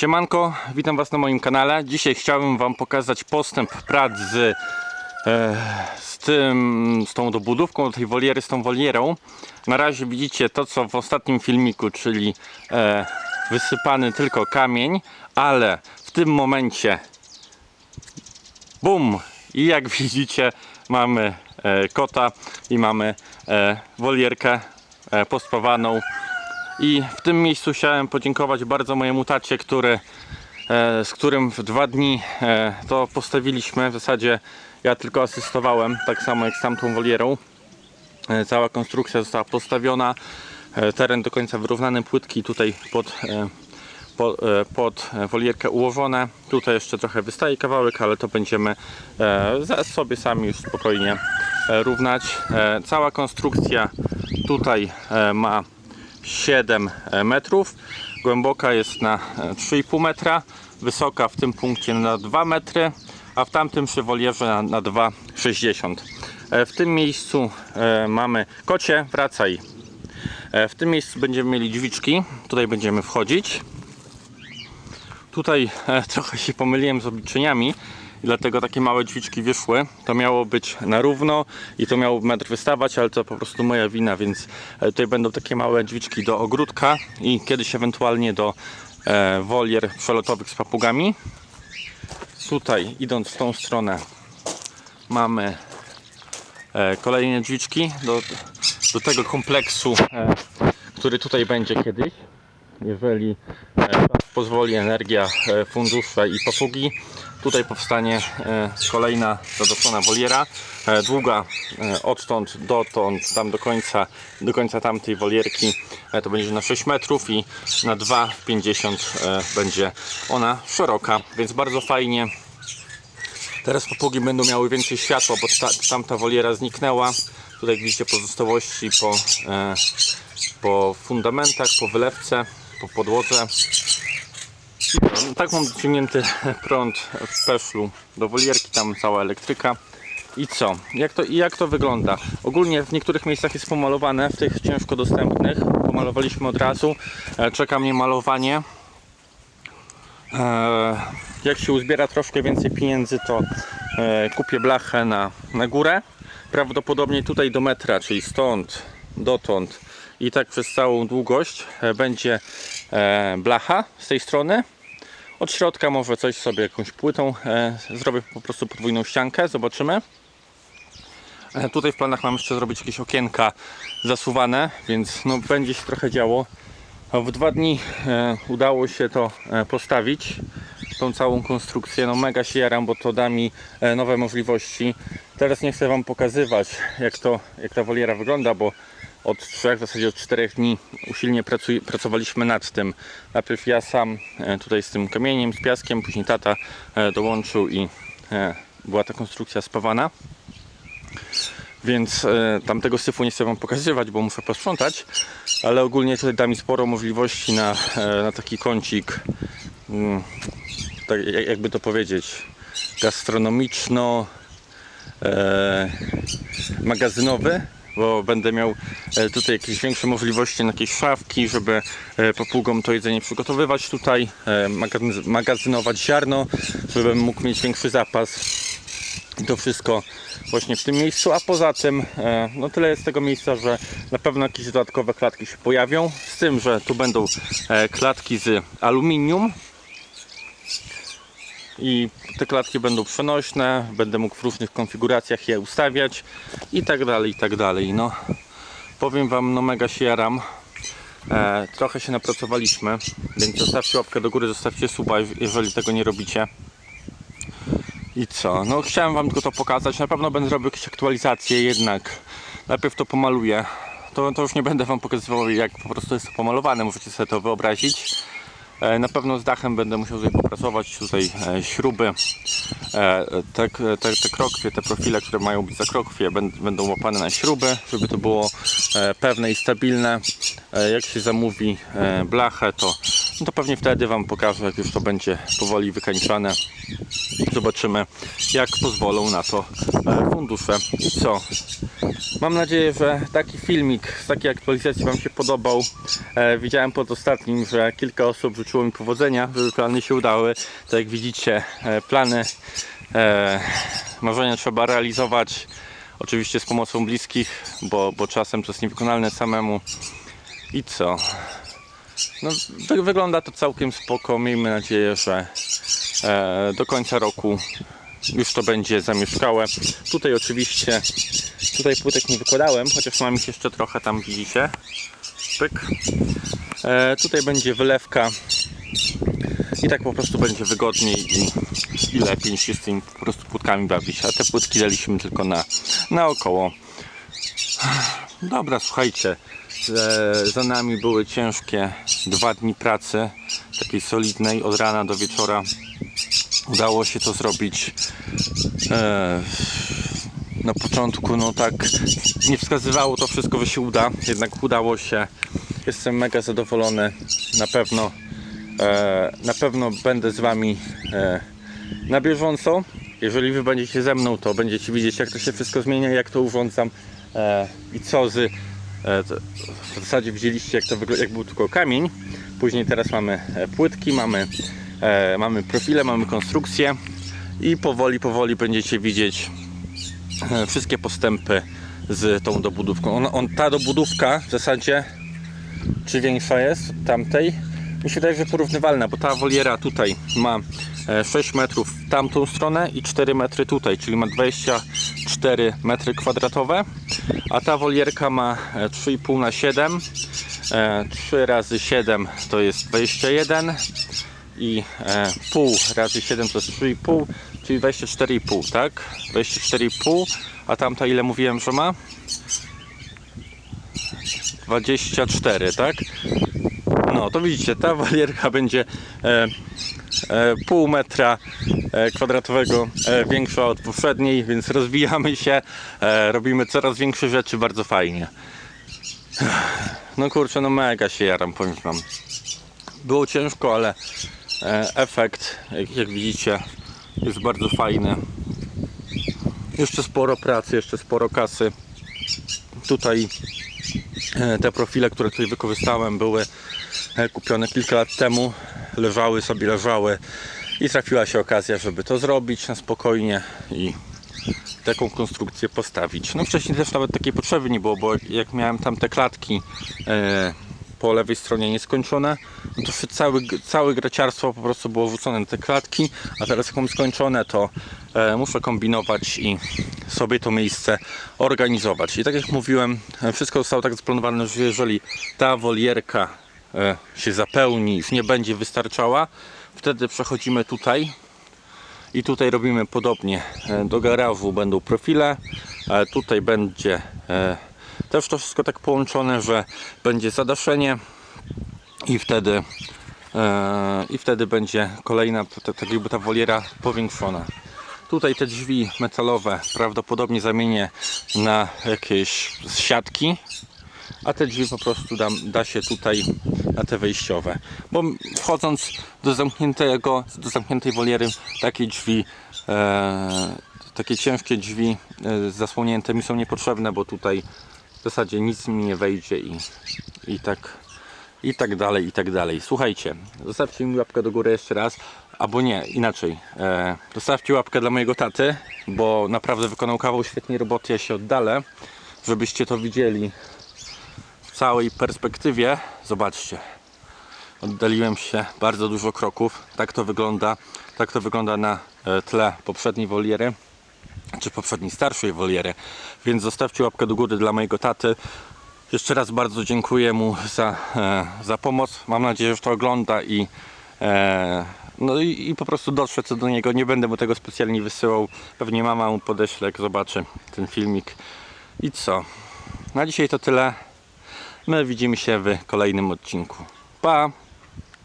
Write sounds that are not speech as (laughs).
Siemanko, witam Was na moim kanale. Dzisiaj chciałbym Wam pokazać postęp prac z, e, z, tym, z tą dobudówką do tej woliery, z tą wolierą. Na razie widzicie to, co w ostatnim filmiku, czyli e, wysypany tylko kamień, ale w tym momencie bum! I jak (laughs) widzicie, mamy e, kota i mamy e, wolierkę e, pospawaną. I w tym miejscu chciałem podziękować bardzo mojemu tacie, który, e, z którym w dwa dni e, to postawiliśmy. W zasadzie ja tylko asystowałem, tak samo jak z tamtą wolierą. E, Cała konstrukcja została postawiona, teren do końca wyrównany, płytki tutaj pod, po, pod e, wolierkę ułożone. Tutaj jeszcze trochę wystaje kawałek, ale to będziemy sobie sami już spokojnie równać. Cała konstrukcja tutaj ma 7 metrów, głęboka jest na e, 3,5 metra, wysoka w tym punkcie na 2 metry, a w tamtym przy wolierze na, na 2,60. E, W tym miejscu e, mamy kocie, wracaj. E, W tym miejscu będziemy mieli drzwiczki, tutaj będziemy wchodzić. Tutaj e, trochę się pomyliłem z obliczeniami i dlatego takie małe drzwiczki wyszły. To miało być na równo i to miało metr wystawać, ale to po prostu moja wina, więc e, tutaj będą takie małe drzwiczki do ogródka i kiedyś ewentualnie do e, wolier przelotowych z papugami. Tutaj idąc w tą stronę mamy e, kolejne drzwiczki do, do tego kompleksu, e, który tutaj będzie kiedyś jeżeli e, pozwoli energia, e, fundusze i papugi. Tutaj powstanie e, kolejna dodoszona woliera, e, długa e, odtąd dotąd, tam do końca, do końca tamtej wolierki to będzie na 6 metrów i na 2,50 e, będzie ona szeroka, więc bardzo fajnie. Teraz papugi będą miały więcej światła, bo ta, tamta woliera zniknęła. Tutaj widzicie pozostałości po, po fundamentach, po wylewce, po podłodze. Tak mam dociągnięty (laughs) prąd w peszlu do wolierki, tam cała elektryka. I co? Jak to, jak to wygląda? Ogólnie w niektórych miejscach jest pomalowane, w tych ciężko dostępnych. Pomalowaliśmy od razu. E, Czeka mnie malowanie. E, jak się uzbiera troszkę więcej pieniędzy, to e, kupię blachę na, na górę. Prawdopodobnie tutaj do metra, czyli stąd, dotąd i tak przez całą długość będzie blacha z tej strony. Od środka może coś sobie jakąś płytą e, zrobię po prostu podwójną ściankę, zobaczymy. E, Tutaj w planach mam jeszcze zrobić jakieś okienka zasuwane, więc no, będzie się trochę działo. W dwa dni e, udało się to e, postawić, tą całą konstrukcję. No mega się jaram, bo to da mi e, nowe możliwości. Teraz nie chcę Wam pokazywać, jak, to, jak ta woliera wygląda, bo od trzech, w zasadzie od czterech dni usilnie pracuj, pracowaliśmy nad tym. Najpierw ja sam e, tutaj z tym kamieniem, z piaskiem, później tata e, dołączył i e, była ta konstrukcja spawana. Więc tamtego syfu nie chcę Wam pokazywać, bo muszę posprzątać, ale ogólnie tutaj da mi sporo możliwości na, na taki kącik, mm, tak jak- jakby to powiedzieć, gastronomiczno e, magazynowy, bo będę miał e, tutaj jakieś większe możliwości na jakieś szafki, żeby e, papugom to jedzenie przygotowywać tutaj, e, magazyn- magazynować ziarno, żebym mógł mieć większy zapas. I to wszystko właśnie w tym miejscu, a poza tym no tyle jest tego miejsca, że na pewno jakieś dodatkowe klatki się pojawią, z tym, że tu będą klatki z aluminium i te klatki będą przenośne, będę mógł w różnych konfiguracjach je ustawiać i tak dalej, i tak dalej. No, powiem Wam, no mega się jaram. E, trochę się napracowaliśmy, więc zostawcie łapkę do góry, zostawcie suba, jeżeli tego nie robicie. I co? No chciałem Wam tylko to pokazać. Na pewno będę robił jakieś aktualizacje, jednak najpierw to pomaluję. To, to już nie będę Wam pokazywał, jak po prostu jest to pomalowane. Możecie sobie to wyobrazić. E, Na pewno z dachem będę musiał sobie popracować. Tutaj e, śruby, e, te, te, te krokwie, te profile, które mają być za krokwie, będ- będą łapane na śruby, żeby to było pewne i stabilne. Jak się zamówi blachę, to no to pewnie wtedy Wam pokażę, jak już to będzie powoli wykańczane. Zobaczymy, jak pozwolą na to e, fundusze. I co? Mam nadzieję, że taki filmik z takiej aktualizacji Wam się podobał. E, widziałem pod ostatnim, że kilka osób życzyło mi powodzenia, żeby plany się udały. Tak jak widzicie, e, plany, marzenia trzeba realizować. Oczywiście z pomocą bliskich, bo, bo czasem to jest niewykonalne samemu. I co? No, wy- wygląda to całkiem spoko. Miejmy nadzieję, że e, do końca roku już to będzie zamieszkałe. Tutaj oczywiście, tutaj płytek nie wykładałem, chociaż mam ich jeszcze trochę tam widzicie. Pyk. E, tutaj będzie wylewka i tak po prostu będzie wygodniej i, i lepiej się z tymi po prostu płytkami bawić. A te płytki daliśmy tylko na, na około. Dobra, słuchajcie. Za nami były ciężkie dwa dni pracy, takiej solidnej, od rana do wieczora. Udało się to zrobić. E, na początku, no tak, nie wskazywało to wszystko, że się uda, jednak udało się. Jestem mega zadowolony. Na pewno, e, na pewno będę z Wami e, na bieżąco. Jeżeli Wy będziecie ze mną, to będziecie widzieć, jak to się wszystko zmienia, jak to urządzam i co z. E, w zasadzie widzieliście jak to wygląda, jak był tylko kamień. Później teraz mamy e, płytki, mamy, e, mamy profile, mamy konstrukcję i powoli, powoli będziecie widzieć wszystkie postępy z tą dobudówką. On, on, ta dobudówka w zasadzie czy większa jest tamtej? Mi się wydaje, że porównywalna, bo ta woliera tutaj ma 6 metrów w tamtą stronę i 4 metry tutaj, czyli ma 20 4 m2, a ta wolierka ma e, 3,5 na 7 3 e, razy 7 to jest 21 e, i pół razy 7 to jest 3,5 czyli 24,5 tak 24,5 a tamta ile mówiłem, że ma? 24 tak? No to widzicie ta (laughs) walierka będzie pół metra e, kwadratowego e, większa od poprzedniej, więc rozwijamy się, e, robimy coraz większe rzeczy, bardzo fajnie. No kurczę, no mega się jaram, powiem wam. Było ciężko, ale e, efekt, jak, widzicie, jest bardzo fajny. Jeszcze sporo pracy, jeszcze sporo kasy. Tutaj E, Te profile, które tutaj wykorzystałem, były e, kupione kilka lat temu. Leżały sobie, leżały i trafiła się okazja, żeby to zrobić na spokojnie i taką konstrukcję postawić. No wcześniej też nawet takiej potrzeby nie było, bo jak miałem tam te klatki e, po lewej stronie nieskończone, no to cały, całe graciarstwo po prostu było wrzucone na te klatki, a teraz jak mam skończone, to e, muszę kombinować i sobie to miejsce organizować. I tak jak mówiłem, e, wszystko zostało tak zaplanowane, że jeżeli ta wolierka się zapełni, już nie będzie wystarczała, wtedy przechodzimy tutaj i tutaj robimy podobnie. E, Do garażu będą profile, e, tutaj będzie e, też to wszystko tak połączone, że będzie zadaszenie i wtedy e, i wtedy będzie kolejna ta- tak jakby ta woliera powiększona. Tutaj te drzwi metalowe prawdopodobnie zamienię na jakieś siatki, a te drzwi po prostu da, da się tutaj na te wejściowe. Bo wchodząc do zamkniętego, do zamkniętej woliery, takie drzwi, e, takie ciężkie drzwi e, zasłonięte mi są niepotrzebne, bo tutaj w zasadzie nic mi nie wejdzie i, i tak i tak dalej, i tak dalej. Słuchajcie, zostawcie mi łapkę do góry jeszcze raz, albo nie, inaczej. E, zostawcie łapkę dla mojego taty, bo naprawdę wykonał kawał świetnej roboty, ja się oddalę, żebyście to widzieli całej perspektywie. Zobaczcie, oddaliłem się bardzo dużo kroków, tak to wygląda, tak to wygląda na e, tle poprzedniej woliery czy poprzedniej starszej woliery, więc zostawcie łapkę do góry dla mojego taty. Jeszcze raz bardzo dziękuję mu za, e, za pomoc. Mam nadzieję, że to ogląda i, e, no i, i po prostu dotrze co do niego. Nie będę mu tego specjalnie wysyłał. Pewnie mama mu podeśle, jak zobaczy ten filmik. I co? Na dzisiaj to tyle. My widzimy się w kolejnym odcinku. Pa!